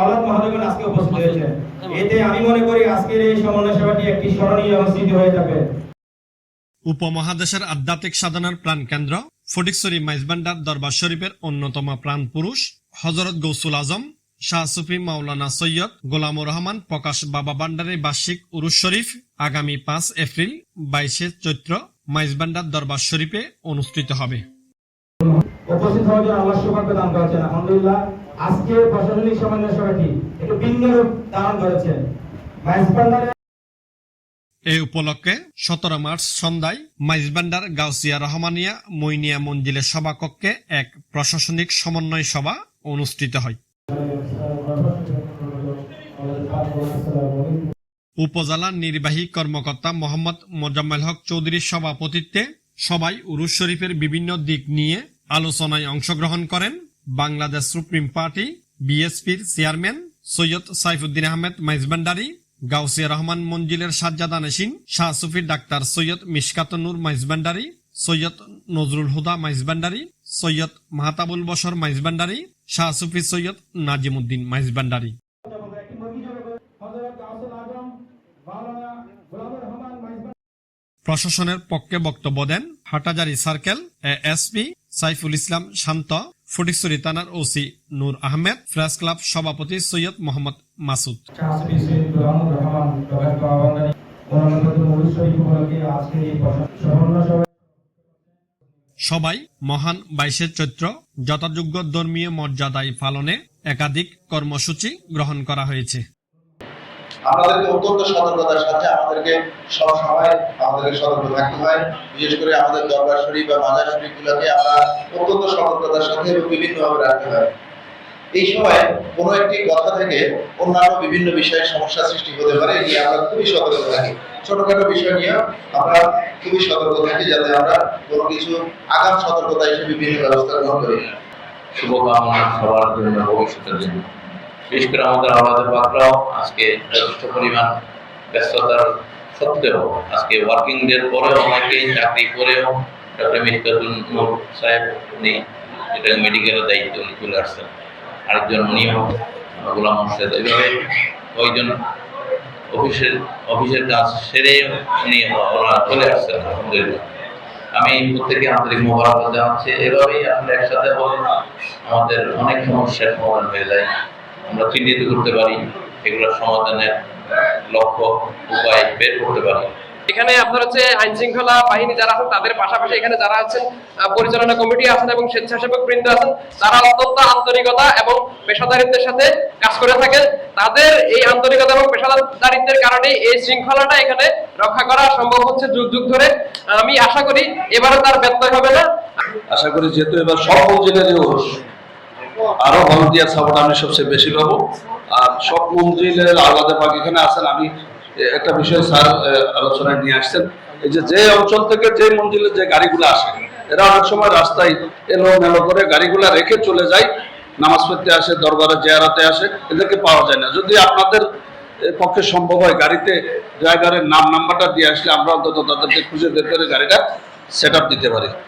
আওলাদ মহাদেবন আজকে উপস্থিত হয়েছে। এতে আমি মনে করি আজকের এই সমন্বয় সভাটি একটি স্মরণীয় হয়ে উপমহাদেশের আধ্যাত্মিক সাধনার প্রাণ কেন্দ্র, ফটিকছড়ি মাইজবান্ডার দরবার শরীফের অন্যতম প্রাণ পুরুষ হজরত গৌসুল আজম, শাহ সুফি মাওলানা সৈয়দ গোলামুর রহমান প্রকাশ বাবা ভান্ডারের বার্ষিক উরুস শরীফ আগামী পাঁচ এপ্রিল বাইশে চৈত্র মাইজবান্ডার দরবার শরীফে অনুষ্ঠিত হবে। উপস্থিত হওয়ার জন্য আল্লাহ সৌভাগ্য দান করেছেন। আলহামদুলিল্লাহ, আজকে প্রশাসনিক সমন্বয় সভাটি একটু ভিন্ন রূপ ধারণ করেছে। মাইজপান্ডারে এ উপলক্ষে সতেরো মার্চ সন্ধ্যায় মাইজবান্ডার গাউসিয়া রহমানিয়া মইনিয়া মঞ্জিলের সভাকক্ষে এক প্রশাসনিক সমন্বয় সভা অনুষ্ঠিত হয়। উপজেলা নির্বাহী কর্মকর্তা মোহাম্মদ মোজাম্মেল হক চৌধুরীর সভাপতিত্বে সবাই উরুস শরীফের বিভিন্ন দিক নিয়ে আলোচনায় অংশগ্রহণ করেন বাংলাদেশ সুপ্রিম পার্টি, বিএসপির চেয়ারম্যান সৈয়দ সাইফুদ্দিন আহমেদ মাইজবান্ডারি, গাউসিয়া রহমান মঞ্জিলের সাজ্জাদা নেসিন, শাহ সুফির ডাক্তার সৈয়দ মিশকাতুন্নুর মাইজবান্ডারি, সৈয়দ নজরুল হুদা মাইজবান্ডারি, সৈয়দ মাহতাবুল বসর মাইজবান্ডারি, শাহ সুফি সৈয়দ নাজিমুদ্দিন মাইজবান্ডারি। প্রশাসনের পক্ষে বক্তব্য দেন হাটাজারি সার্কেল, এএসপি সাইফুল ইসলাম, শান্ত, ফটিকছড়ি থানার OC Nur Ahmed press club সভাপতি সৈয়দ মোহাম্মদ মাসুদ। সবাই মহান বাইশে চৈত্র, যথাযোগ্য ধর্মীয় মর্যাদায় পালনে একাধিক কর্মসূচি গ্রহণ করা হয়েছে। আমাদেরকে অত্যন্ত সতর্কতার সাথে আমাদেরকে সব সময় আমাদেরকে সতর্ক থাকতে হয়। বিশেষ করে আমাদের দরবার শরীফ বা মাজার শরীফ গুলোকে আমরা অত্যন্ত সতর্কতার সাথে এবং বিভিন্নভাবে রাখতে হয়। এই সময় কোনো একটি কথা থেকে অন্যান্য বিভিন্ন বিষয়ে সমস্যা সৃষ্টি হতে পারে নিয়ে আমরা খুবই সতর্ক থাকি। ছোটখাটো বিষয় নিয়ে আমরা খুবই সতর্ক থাকি, যাতে আমরা কোনো কিছু আগাম সতর্কতা হিসেবে বিভিন্ন ব্যবস্থা গ্রহণ করি। শুভকামনা সবার জন্য, ভবিষ্যতের জন্য। বিশেষ করে আমাদের পাকরাও আজকে যথেষ্ট পরিমাণ ব্যস্ততার সত্ত্বেও আজকে ওয়ার্কিং ডের পরেও অনেকেই চাকরি করেও ডক্টর মেহতাজুল নূর সাহেব, উনি এটা মেডিকেলের দায়িত্ব উনি চলে আসছেন। আরেকজন উনিও গোলাম মোর্শেদ। এইভাবে কয়েকজন অফিসের অফিসের কাজ সেরে উনি ওরা চলে আসছেন, আলহামদুলিল্লাহ। আমি প্রত্যেকে আন্তরিক মোবারক জানাচ্ছি। এভাবেই আমরা একসাথে হলে আমাদের অনেক সমস্যার সমাধান হয়ে যায়। আমরা চিহ্নিত করতে পারি এগুলোর সমাধানের লক্ষ্য উপায় বের করতে পারি। এখানে আপনার হচ্ছে আইন শৃঙ্খলা বাহিনী যারা আছেন তাদের পাশাপাশি এখানে যারা আছেন পরিচালনা কমিটি আছেন এবং স্বেচ্ছাসেবক বৃন্দ আছেন তারা অত্যন্ত আন্তরিকতা এবং পেশাদারিত্বের সাথে কাজ করে থাকেন। তাদের এই আন্তরিকতা এবং পেশাদারিত্বের কারণে এই শৃঙ্খলাটা এখানে রক্ষা করা সম্ভব হচ্ছে যুগ যুগ ধরে। আমি আশা করি এবারে তার ব্যত্যয় হবে না। আশা করি যেহেতু এবার সব মঞ্জিলেরই আরও ভলান্টিয়ার সাপোর্ট আমি সবচেয়ে বেশি পাবো। আর সব মঞ্জিলের আলাদা পাক এখানে আছেন। আমি একটা বিষয় স্যার আলোচনায় নিয়ে আসছেন। এই যে যে অঞ্চল থেকে যে মঞ্জিলের যে গাড়িগুলো আসে, এরা অনেক সময় রাস্তায় এলো মেলো করে গাড়িগুলা রেখে চলে যায়। নামাজ পড়তে আসে, দরবারে জেয়ারাতে আসে, এদেরকে পাওয়া যায় না। যদি আপনাদের পক্ষে সম্ভব হয় গাড়িতে ড্রাইভারের নাম, নাম্বারটা দিয়ে আসলে আমরা অন্তত তাদেরকে খুঁজে বের করে গাড়িটা সেট দিতে পারি।